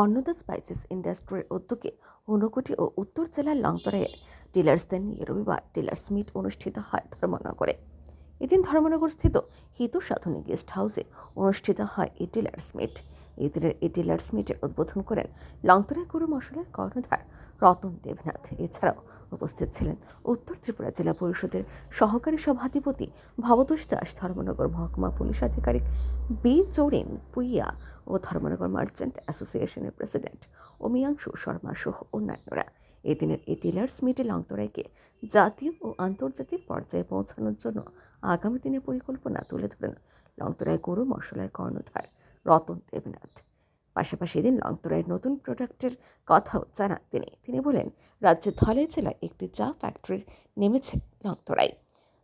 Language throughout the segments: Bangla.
অন্নদা স্পাইসেস ইন্ডাস্ট্রির উদ্যোগে ঊনকোটি ও উত্তর জেলার লংতরায়ের ডিলার্সদের নিয়ে রবিবার ডিলার্স মিট অনুষ্ঠিত হয় ধর্মনগরে। এদিন ধর্মনগরস্থিত হিত সাধনী গেস্ট হাউসে অনুষ্ঠিত হয় এই ডিলার্স মিট। এই দিনের এই ডিলার্স উদ্বোধন করেন লংতরাই গরু মশলার কর্ণধার রতন দেবনাথ। এছাড়াও উপস্থিত ছিলেন উত্তর ত্রিপুরা জেলা পরিষদের সহকারী সভাধিপতি ভবতোষ দাস, ধর্মনগর মহকুমা পুলিশ আধিকারিক বি চৌরেন পুইয়া ও ধর্মনগর মার্চেন্ট অ্যাসোসিয়েশনের প্রেসিডেন্ট অমিয়াংশু শর্মা সহ অন্যান্যরা। এদিনের এই ডিলার্স মিটে লংতরাইকে জাতীয় ও আন্তর্জাতিক পর্যায়ে পৌঁছানোর জন্য আগামী দিনে পরিকল্পনা তুলে ধরেন লংতরায় গরু মশলার কর্ণধার। রতন দেবনাথ। পাশাপাশি এদিন লংতরাইয়ের নতুন প্রোডাক্টের কথাও জানান তিনি। তিনি বলেন রাজ্যের ধলাই জেলায় একটি চা ফ্যাক্টরি নেমেছে লংতরাই।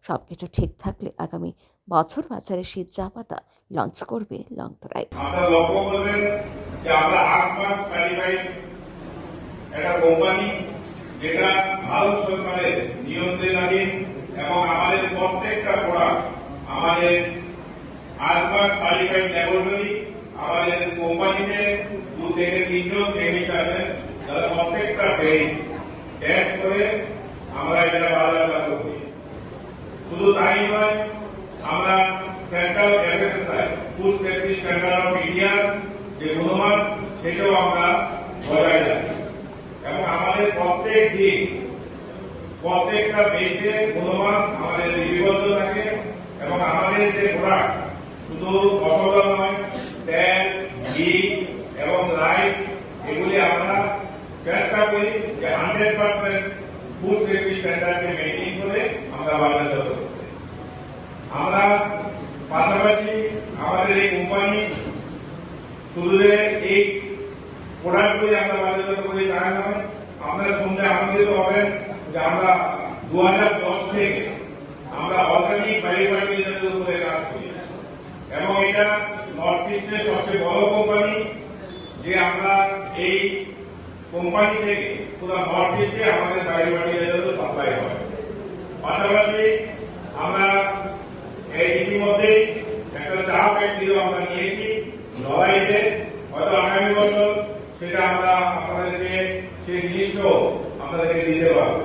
সব কিছু ঠিক থাকলে আগামী বছর বাজারে শীত চা পাতা লঞ্চ করবে লংতরাই। কোম্পানি যেটা ভারত সরকারের নিয়ন্ত্রণাধীন এবং আমাদের প্রত্যেকটা প্রোডাক্ট আমাদের আট মাস সার্টিফাইড ল্যাবরেটরি আমাদের কোম্পানিতে দু থেকে তিনজন কেমিস্ট আছেন যারা প্রত্যেকটা টেস্ট করে আমরা এটা বাজারজাত করি। শুধু তাই নয়, আমরা central FSSAI food safety standard of ইন্ডিয়ার যে গুণমান, সেটাও আমরা বজায় রাখি। এবং আমাদের প্রত্যেক দিন, প্রত্যেকটা দেশে গুণমান আমাদের লিপিবদ্ধ থাকে এবং আমাদের যে প্রোডাক্ট শুধু মশলা নয়, তেল, ঘি এবং রাইস চেষ্টা করি যে হান্ড্রেড পার্সেন্ট ফুড সেফটি স্ট্যান্ডার্ডকে মেনটেন করে আমরা করতে আমরা পাশাপাশি আমাদের এই কোম্পানি শুধু এই প্রোডাক্টগুলি আমরা বাজারজাত করি তা নয় আপনারা শুনতে আনন্দিত হবেন যে আমরা দু হাজার দশ থেকে আমরা অর্গানিক বায়োফার্টিলাইজারের উপরে কাজ করি। এবং এটা নর্থ ইস্টের সবচেয়ে বড় কোম্পানি যে আমরা এই কোম্পানি থেকে পুরো নর্থ ইস্টে আমাদের বায়োফার্টিলাইজার সাপ্লাই হয়। পাশাপাশি আমরা এই ইতিমধ্যে একটা চা ফ্যাক্টরিও আমরা নিয়েছি লড়াইতে হয়তো আগামী বছর সেটা আমরা আপনাদেরকে সেই জিনিসটাও আপনাদেরকে দিতে পারব।